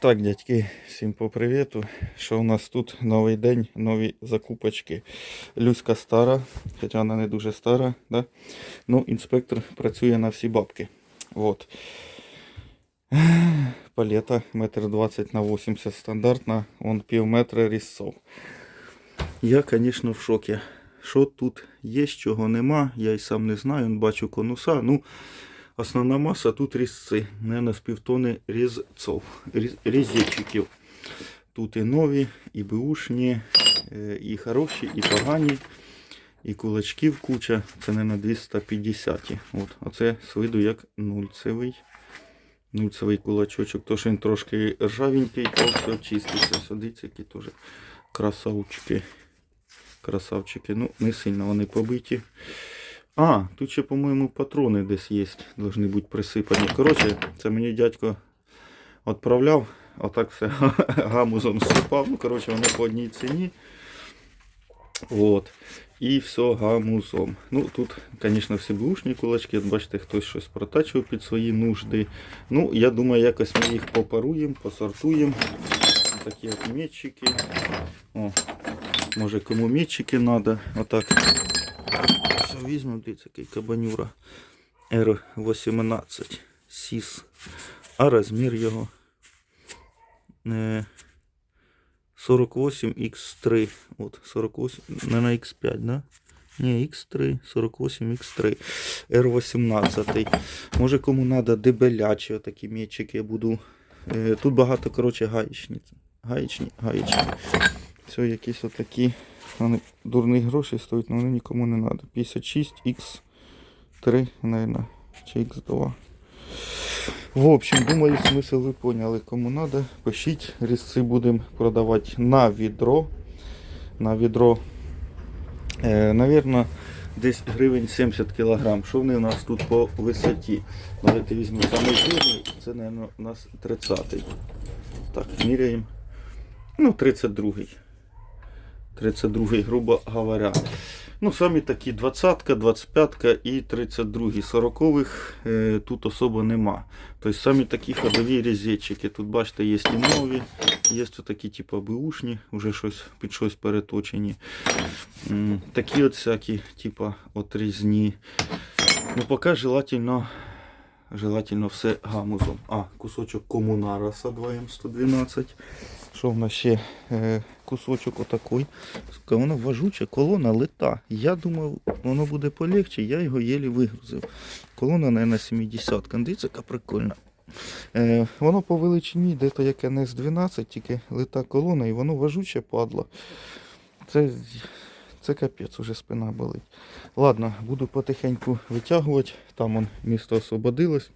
Так, дядьки, всім по привіту. Що у нас тут новий день, нові закупочки. Люська стара, хоча вона не дуже стара. Да? Ну, інспектор працює на всі бабки. Вот. Палета метр двадцять на 80 стандартна, он пів метра різцов. Я, звісно, в шокі. Що тут є, чого нема, я й сам не знаю, бачу конуса. Ну, Основна маса тут різці, не з півтони різцов, різ. Тут і нові, і беушні, е, і хороші, і погані, і кулачків куча. Це не на 250. От, оце з виду як нульцевий. Нульцевий кулачочок. То, що він трошки ржавенький, то все чиститься. Садиться, які теж красавчики. Красавчики. Ну, не сильно вони побиті. А, тут ще, по-моєму, патрони десь є, должны бути присипані. Коротше, це мені дядько відправляв, отак все гамузом сипав. Ну, коротше, вони по одній ціні. От. І все гамузом. Ну, тут, звісно, всі бушні кулачки. Бачите, хтось щось протачив під свої нужди. Ну, я думаю, якось ми їх попаруємо, посортуємо. Такі от метчики. О, може кому метчики треба. Отак. Візьмемо, дивіться, який кабанюра R18 SIS. А розмір його е, 48X3. От, 48, не на X5, да? Ні, X3, 48X3, R18. Може кому треба дебелячі отакі м'ячики я буду. Е, тут багато, коротше, гаєчні. Гаєчні, гаєчні. Все, якісь отакі. Вони дурні гроші стоять, але вони нікому не треба. 56 X3, наверное, чи X2. В общем, думаю, смисл ви поняли, кому треба. Пишіть, різці будемо продавати на відро. На відро, е, наверное, десь гривень 70 кг. Що вони у нас тут по висоті? Давайте візьмемо жирний, це, наверное, у нас 30-й. Так, міряємо. Ну, 32-й. 32 грубо говоря. Ну, самі такі 20-ка, 25-ка і 32-й. 40-х е, тут особо нема. Тобто самі такі ходові різетчики. Тут бачите, є і нові, є такі типу беушні, вже щось під щось переточені. М, Такі от всякі, типу, от різні. Ну, поки желательно, желательно все гамузом. А, кусочок комунараса 2М112. Що в нас ще е, кусочок отакий. Воно важуче, колона лита. Я думав, воно буде полегче, я його єлі вигрузив. Колона, наверное, 70. Дивіться, яка прикольна. Е, воно по величині де-то як НС-12, тільки лита колона, і воно важуче падло. Це, це капець, уже спина болить. Ладно, буду потихеньку витягувати. Там он місто освободилось.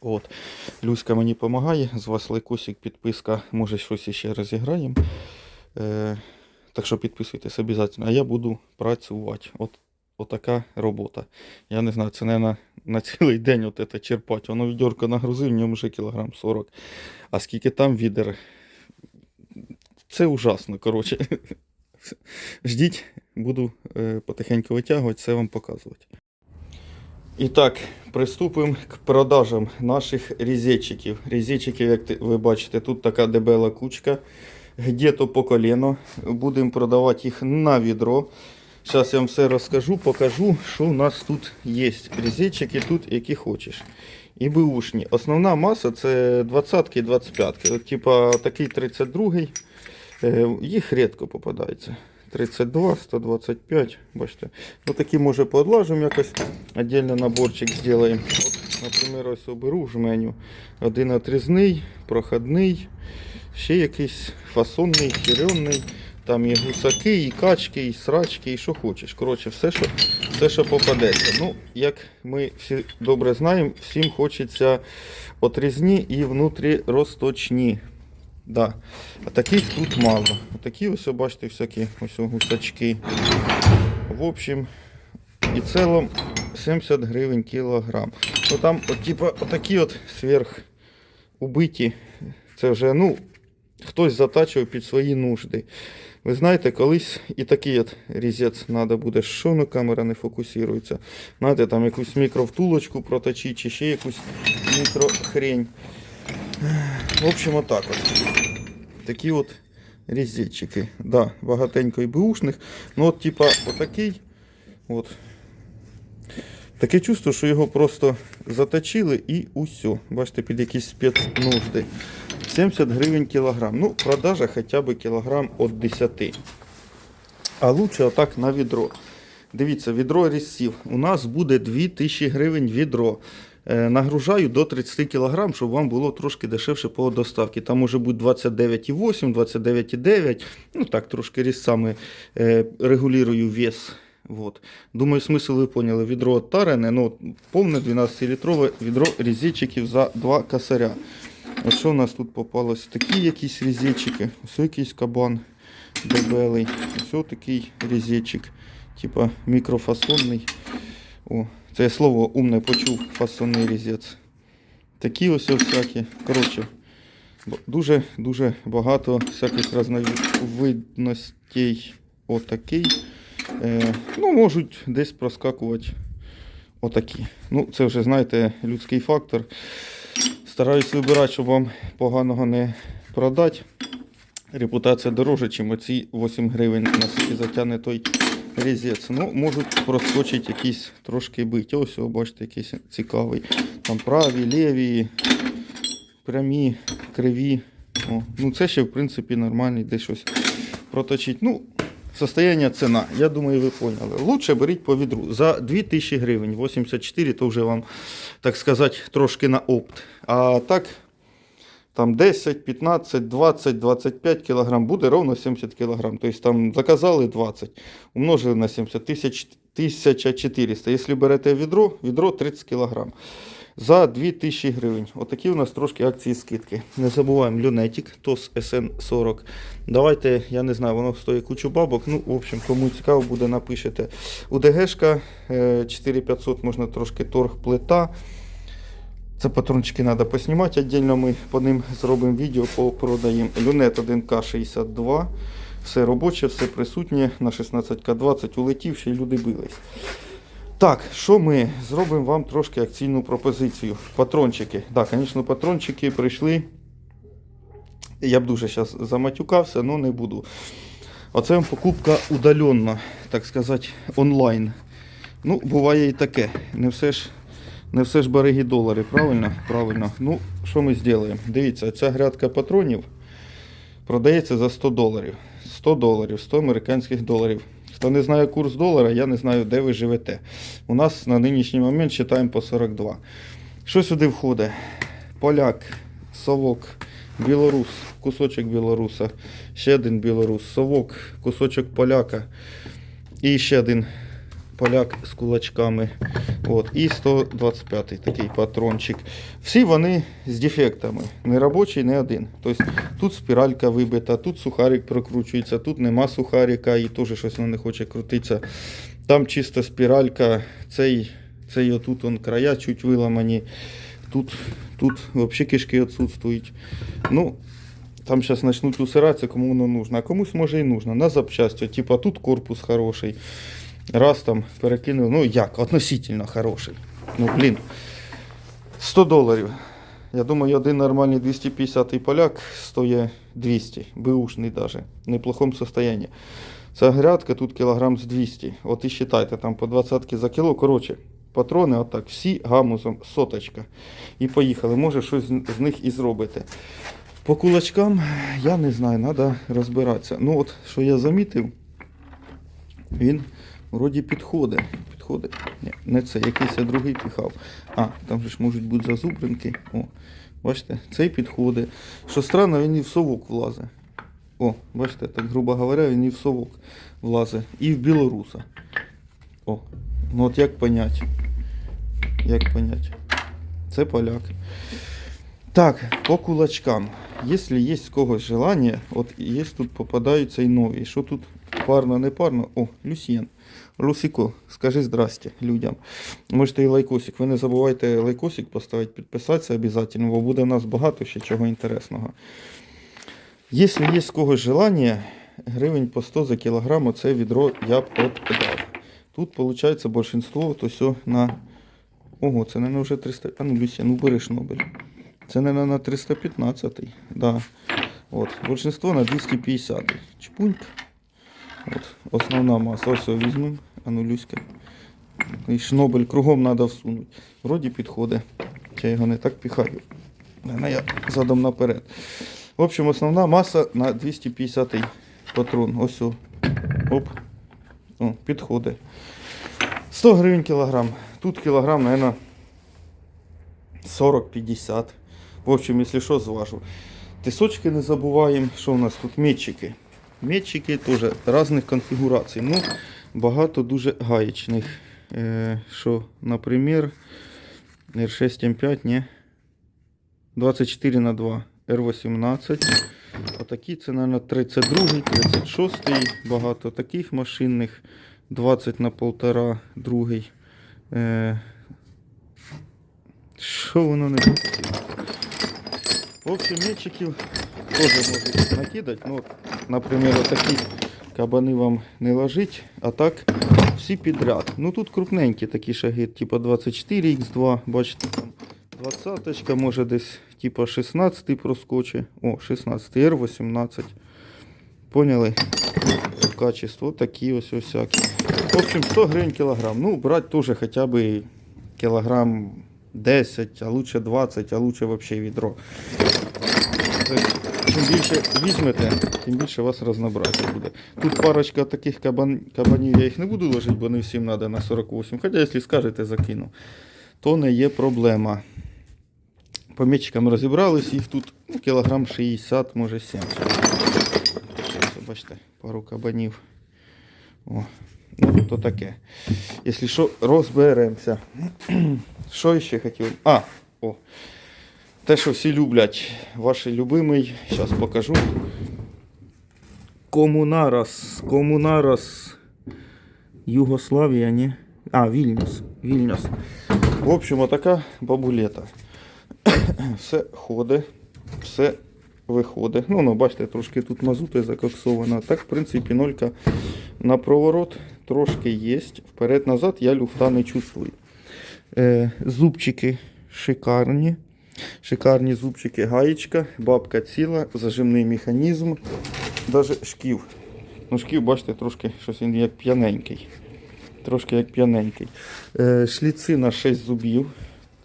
От. Люська мені допомагає, з вас лайкосик, підписка, може щось іще розіграємо. Е, так що підписуйтесь обов'язково. А я буду працювати. От, отака робота. Я не знаю, це, мабуть, на цілий день от це черпати. Воно відьорка нагрузив, в ньому вже кілограм 40. А скільки там відер. Це ужасно, коротше. Ждіть, буду е, потихеньку витягувати, все вам показувати. І так, приступимо к продажам наших різетчиків. Різетчиків, як ви бачите, тут така дебела кучка. Где-то по коліно. Будемо продавати їх на відро. Зараз я вам все розкажу, покажу, що у нас тут є. Різетчики тут, які хочеш. І бушні. Основна маса це 20 і 25. От, типа такий 32 Е, Їх рідко попадається. 32, 125, бачите. Ну такі може подлажимо якось. Отдельно наборчик зробимо. От, наприклад, ось оберу жменю. Один отрізний, проходний, ще якийсь фасонний, черенний. Там і гусаки, і качки, і срачки, і що хочеш. Коротше, все, що, все, що попадеться. Ну, як ми всі добре знаємо, всім хочеться отрізні і внутрі розточні. Да. А таких тут мало. Такі ось, бачите, всякі ось гусачки. В общем, і цілом 70 гривень кілограм. Ну там, от, типа, отакі от сверх убиті. Це вже, ну, хтось затачував під свої нужди. Ви знаєте, колись і такий от різець треба буде, що ну камера не фокусується. Знаєте, там якусь мікровтулочку проточити, чи ще якусь мікрохрень. В общем, отак от. Такі от різетчики. Да, багатенько і бушних. Ну от, типа, отакий. От. Таке чувство, що його просто заточили і усьо. Бачите, під якісь спецнужди. 70 гривень кілограм. Ну, продажа хоча б кілограм від 10. А лучше отак на відро. Дивіться, відро різців. У нас буде 2000 гривень відро. Е, Нагружаю до 30 кг, щоб вам було трошки дешевше по доставці. Там може бути 29,8, 29,9. Ну так, трошки різцями е, регулюю вес. Вот. Думаю, смисл ви поняли. Відро тарене, ну, повне 12-літрове відро різечиків за 2 косаря. А що у нас тут попалось? Такі якісь різечики. Ось якийсь кабан дебелий. Ось такий різечик. Типа мікрофасонний. О, це я слово умне почув, фасонний різець. Такі ось всякі. Коротше, дуже-дуже багато всяких різновидностей. Отакий. Е, ну, можуть десь проскакувати отакі. Ну, це вже, знаєте, людський фактор. Стараюсь вибирати, щоб вам поганого не продати. Репутація дорожча, ніж оці 8 гривень, наскільки затягне той різець. Ну, можуть проскочити якісь трошки бить. Ось, бачите, якийсь цікавий. Там праві, ліві, прямі, криві. О, ну це ще, в принципі, нормальний десь щось проточить. Ну, состояние ціна. Я думаю, ви поняли. Лучше беріть по відру. За 2000 гривень, 84, то вже вам, так сказати, трошки на опт. А так, там 10, 15, 20, 25 кілограм буде ровно 70 кілограм. Тобто там заказали 20, умножили на 70, тисяч- 1400. Якщо берете відро, відро 30 кілограм. За 2000 гривень. Отакі у нас трошки акції скидки. Не забуваємо люнетик, TOS SN40. Давайте, я не знаю, воно стоїть кучу бабок. Ну, в общем, кому цікаво буде, напишете. УДГшка е, 4500, можна трошки торг плита. Це патрончики треба поснімати віддільно, ми по ним зробимо відео, попродаємо. Люнет 1К62. Все робоче, все присутнє на 16К20 улетів, ще й люди бились. Так, що ми зробимо вам трошки акційну пропозицію. Патрончики. Так, звісно, патрончики прийшли. Я б дуже зараз заматюкався, але не буду. Оце вам покупка удаленно, так сказати, онлайн. Ну, буває і таке. Не все ж, не все ж береги долари, правильно? Правильно. Ну, що ми зробимо? Дивіться, ця грядка патронів продається за 100 доларів. 100 доларів, 100 американських доларів. Хто не знає курс долара, я не знаю, де ви живете. У нас на нинішній момент читаємо по 42. Що сюди входить? Поляк, совок, білорус, кусочок білоруса, ще один білорус, совок, кусочок поляка і ще один поляк з кулачками. От, і 125 такий патрончик. Всі вони з дефектами. Не робочий, не один. Тобто тут спіралька вибита, тут сухарик прокручується, тут нема сухарика і теж щось не хоче крутитися. Там чисто спіралька, цей, цей отут он края чуть виламані. Тут, тут взагалі кишки відсутствують. Ну, там зараз почнуть усиратися, кому воно нужно. А комусь може і нужно. На запчасті. Типа тут корпус хороший. Раз там перекинув. Ну як, относительно хороший. Ну, блін. 100 доларів. Я думаю, один нормальний 250 поляк стоїть 200, беушний даже, в неплохому состоянии. Ця грядка тут кілограм з 200. От і считайте, там по 20 за кіло. Коротше, патрони отак, всі гамузом, соточка. І поїхали. Може щось з них і зробите. По кулачкам я не знаю, треба розбиратися. Ну от, що я замітив, він вроді підходить. Підходить. Ні, не це, якийсь другий піхав. А, там же ж можуть бути зазубринки. О, бачите, цей підходить. Що странно, він і в совок влазить. О, бачите, так грубо говоря, він і в совок влазить. І в білоруса. О, ну от як понять? Як понять? Це поляк. Так, по кулачкам. Якщо є з когось желання, от є тут попадаються і нові. Що тут парно, не парно? О, Люсьєн. Русіко, скажи здрасте людям. Можете і лайкосик. Ви не забувайте лайкосик поставити, підписатися обов'язково, бо буде у нас багато ще чого інтересного. Якщо є з когось желання, гривень по 100 за кілограм, це відро я б отдав. Тут, виходить, більшинство то все на. Ого, це, мабуть, вже 300. А ну, Люся, ну бери шнобель. Це, наверное, на 315. Да. От. Большинство на 250. Чпуньк. От. Основна маса. Ось візьмемо. Анулюська. І шнобель кругом треба всунути. Вроді підходить. Я його не так піхаю. Наверно, я задом наперед. В общем, основна маса на 250 патрон. Ось. о. Оп. О, підходить. 100 гривень кілограм. Тут кілограм, наверное, 40-50. В общем, если що, зважу. Тисочки не забуваємо. Що у нас тут? Метчики. Метчики теж різних конфігурацій. Ну, багато дуже гаєчних. Е, що, наприклад, R6M5, ні. 24 на 2 R18. Отакі це, мабуть, 32, 36, багато таких машинних. 20 на 1,5, другий. Е, що воно не буде? В общем, м'ячиків теж можуть накидати. Наприклад, такі кабани вам не ложить, а так всі підряд. Ну тут крупненькі такі шаги, типа 24х2, бачите, там 20 може десь типа 16 проскочить. О, 16 R18. Поняли? Качество такі ось всякі. В общем, 100 гривень кілограм. Ну, брати теж хоча б кілограм 10, а лучше 20, а лучше вообще відро. Чим більше візьмете, тим більше у вас разнообразие буде. Тут парочка таких кабан, кабанів, я їх не буду ложити, бо не всім треба на 48. Хоча, якщо скажете, закину. То не є проблема. По м'ячикам розібрались, їх тут ну, кілограм 60, може 70. Бачите, пару кабанів. О, ну, то таке. Якщо що, розберемося. Що ще хотів? А, о. Те, що всі люблять, ваш любимий, зараз покажу. Комунарас. Комунарас. Югославія, ні? А, Вільнюс. Вільнюс. В общем, отака бабулета. Все ходить, все виходить. Ну, ну, бачите, трошки тут мазути закоксовано. Так, в принципі, нолька на проворот трошки є. Вперед-назад я люфта не чувствую. Е, зубчики шикарні. Шикарні зубчики, гаєчка, бабка ціла, зажимний механізм, даже шків. Ну, шків, бачите, трошки щось він як п'яненький. Трошки як п'яненький. Е, шліци на 6 зубів.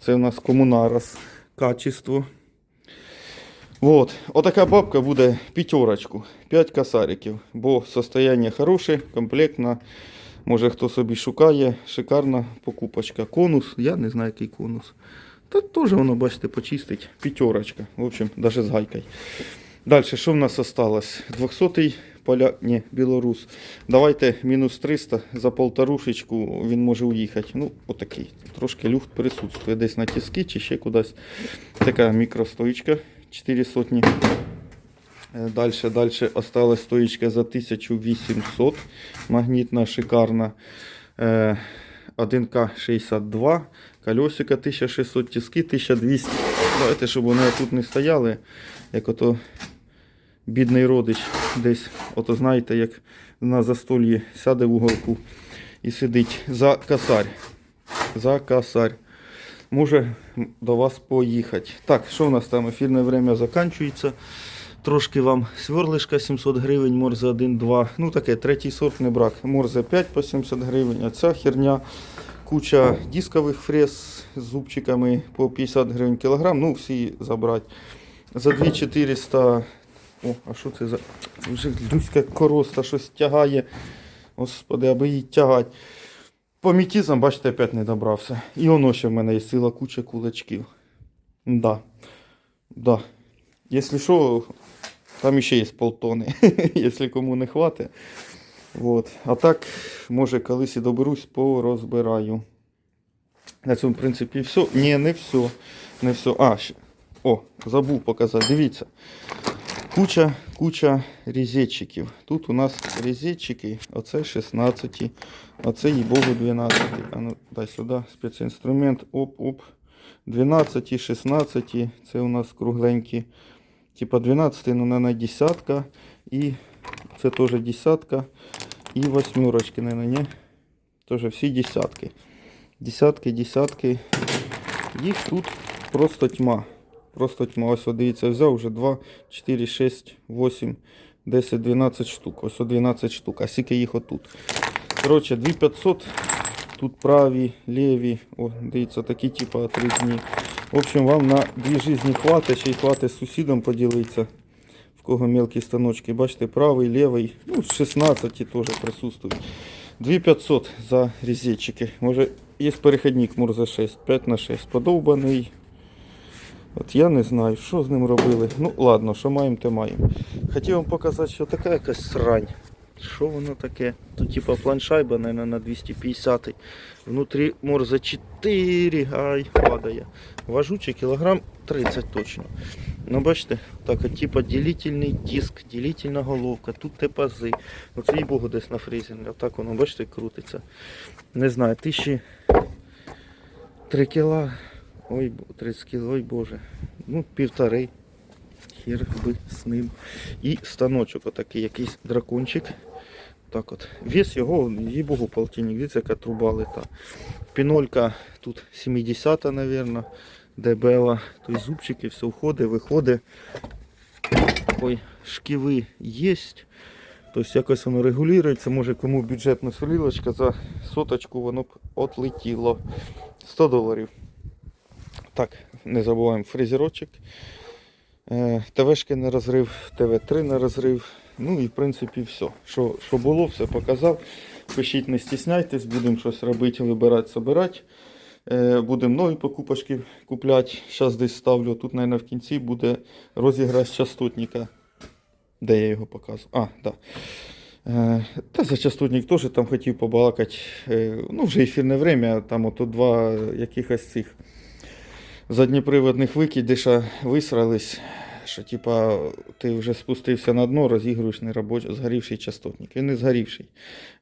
Це у нас комунарас, качество. Вот. Отака бабка буде п'ятерочку, 5 косариків, бо состояние хороше, комплектна. Може хто собі шукає, шикарна покупочка. Конус, я не знаю, який конус. Та теж воно, бачите, почистить. П'ятерочка. В общем, даже з гайкою. Далі, що в нас осталось? 200-й поля... Ні, білорус. Давайте мінус 300 за полторушечку він може уїхати. Ну, отакий. Трошки люфт присутствує. Десь на тіски чи ще кудись. Така мікростоїчка 4 сотні. Далі, далі осталась стоїчка за 1800. Магнітна, шикарна. Е, 1К62. Колесика 1600, тиски 1200. Давайте, щоб вони тут не стояли, як ото бідний родич десь, ото знаєте, як на застолі сяде в уголку і сидить за косарь. За косарь. Може до вас поїхати. Так, що в нас там? Ефірне время закінчується. Трошки вам сверлишка 700 гривень, морзе 1-2. Ну таке, третій сорт не брак. Морзе 5 по 70 гривень, а ця херня. Куча дискових фрез з зубчиками по 50 гривень кілограм. Ну, всі забрати. За 2400. О, а що це за. Вже людська короста щось тягає. Господи, аби її тягати. По мітізам, бачите, опять не добрався. І воно ще в мене є сила куча кулачків. Да. Да. Якщо що, там ще є полтони, якщо кому не хватить. Вот. А так, може, колись і доберусь, порозбираю. На цьому, в принципі, все. Ні, не все. Не все. А, ще. О, забув показати. Дивіться. Куча, куча різетчиків. Тут у нас різетчики, оце 16, оце їй богу 12. А ну, дай сюди спецінструмент. Оп-оп. 12, 16, це у нас кругленькі. Типа 12, ну, наверное, десятка. І це теж десятка. І восьмерочки, наверное, ні. Теж всі десятки. Десятки, десятки. Їх тут просто тьма. Просто тьма. Ось от дивіться, взяв вже 2, 4, 6, 8, 10, 12 штук. Ось 12 штук. А скільки їх отут. Коротше, 2500. Тут праві, ліві. О, дивіться, такі типу отрізні. В общем, вам на дві жизни хватить, ще й хватить з сусідом поділитися. В кого мелкі станочки. Бачите, правий, лівий. Ну, 16 теж присутствують. 2500 за різетчики. Може, є перехідник Мурза 6, 5 на 6. Подовбаний. От я не знаю, що з ним робили. Ну, ладно, що маємо, те маємо. Хотів вам показати, що така якась срань. Що воно таке? Тут типа планшайба, наверное, на 250. Внутрі морза 4, ай, падає. Важучий кілограм 30 точно. Ну бачите, так от типа ділительний диск, ділительна головка, тут те пази. Ну це їй богу десь на фрезері. Отак воно, бачите, крутиться. Не знаю, тисячі 3 кіла. Ой, 30 кіл, ой боже. Ну, півтори. Хір би з ним. І станочок отакий, якийсь дракончик. Так от. Вес його, їй богу, полтинник. Дивіться, яка труба лита. Пінолька тут 70-та, мабуть. Дебела. Тобто зубчики, все входить, виходить. Ой, шківи є. Тобто якось воно регулюється. Може кому бюджетна солілочка за соточку воно б отлетіло. 100 доларів. Так, не забуваємо фрезерочок. Е, ТВшки на розрив, ТВ3 на розрив. Ну і в принципі все. Що, що було, все показав. Пишіть, не стісняйтесь, будемо щось робити, вибирати, собирати. Е, будемо нові покупочки купляти. Зараз десь ставлю. Тут, мабуть, в кінці буде розіграш частотника. Де я його показував? А, да. Е, Та за частотник теж там хотів побалакати. Е, Ну, вже ефірне время, там ото два якихось цих задніприводних викидиша висрались, що типа ти вже спустився на дно, розігруєш неробочий, згорівший частотник. Він не згорівший.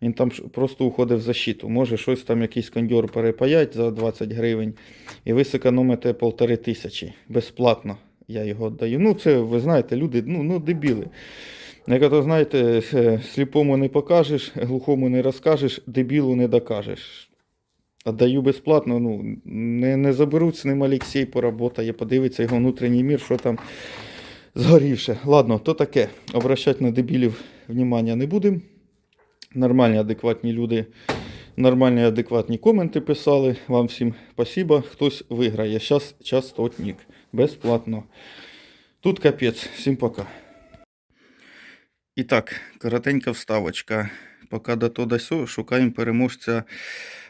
Він там просто уходить в защиту. Може щось там якийсь кондьор перепаять за 20 гривень, і ви зекономите полтори тисячі безплатно. Я його віддаю. Ну, це ви знаєте, люди, ну, ну дебіли. Як то знаєте, сліпому не покажеш, глухому не розкажеш, дебілу не докажеш. Отдаю безплатно, ну, не, не заберуть з ним Олексій поработає, подивиться його внутрішній мір, що там згорівше. Ладно, то таке. Обращати на дебілів внимання не будемо. Нормальні, адекватні люди, нормальні, адекватні коменти писали. Вам всім спасибо. Хтось виграє. Зараз частотник. Безплатно. Тут капець. Всім пока. І так, коротенька вставочка. Поки до то до шукаємо переможця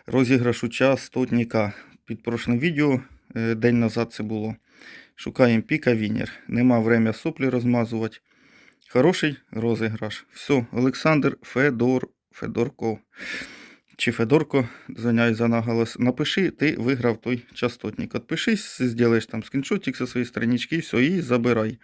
розіграшу частотника. Під прошлим відео, е, день назад це було. Шукаємо піка Вінер. Нема время соплі розмазувати. Хороший розіграш. Все, Олександр Федор, Федорко. Чи Федорко, звиняюсь за наголос. Напиши, ти виграв той частотник. Отпишись, зробиш там скріншотик зі своєї странички, все, і забирай.